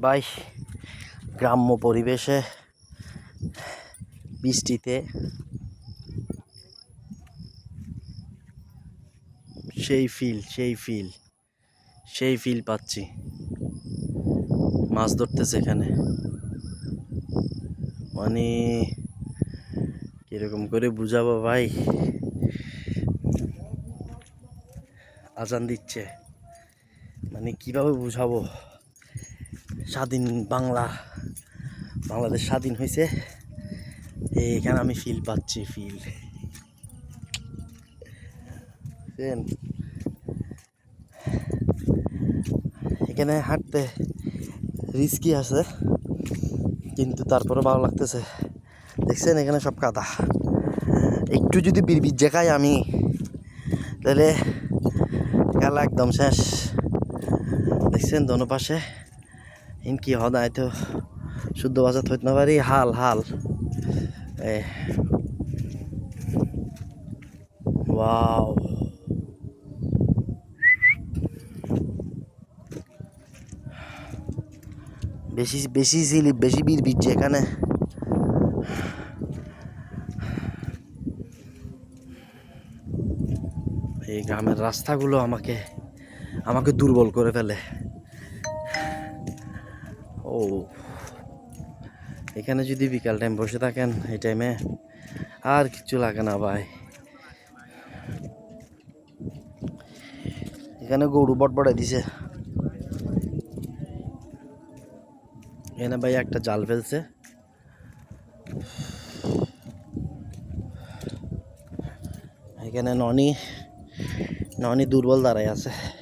ভাই গ্রাম্য পরিবেশে বৃষ্টিতে সেই ফিল সেই ফিল সেই ফিল পাচ্ছি। মাছ ধরতেছে এখানে। মানে কীরকম করে বুঝাবো ভাই? আজান দিচ্ছে। মানে কীভাবে বুঝাবো? স্বাধীন বাংলা, বাংলাদেশ স্বাধীন হয়েছে। এখানে আমি ফিল পাচ্ছি ফিল এখানে হাঁটতে রিস্কি আছে, কিন্তু তারপরে ভালো লাগতেছে। দেখছেন এখানে সব কাদা। একটু যদি বিড়বির জায়গায় আমি, তাহলে খেলা একদম শেষ। দেখছেন দোনো পাশে। ইন কি হদায় তো শুদ্ধ ভাষা থইতে না পারি? হাল হাল। এ। ওয়াও। বেশি বেশি স্লিপ বেশি বীর বিচ্ছে এখানে। এই গ্রামের রাস্তাগুলো আমাকে আমাকে দুর্বল করে ফেলে। ও। এখানে যদি বিকাল টাইম বসে থাকেন, এই টাইমে আর কিছু লাগে না ভাই। এখানে গরু বট বটবড়াই দিছে। এখানে ভাই একটা জাল ফেলছে। এখানে ননি ননি দুর্বল দাঁড়ায় আছে।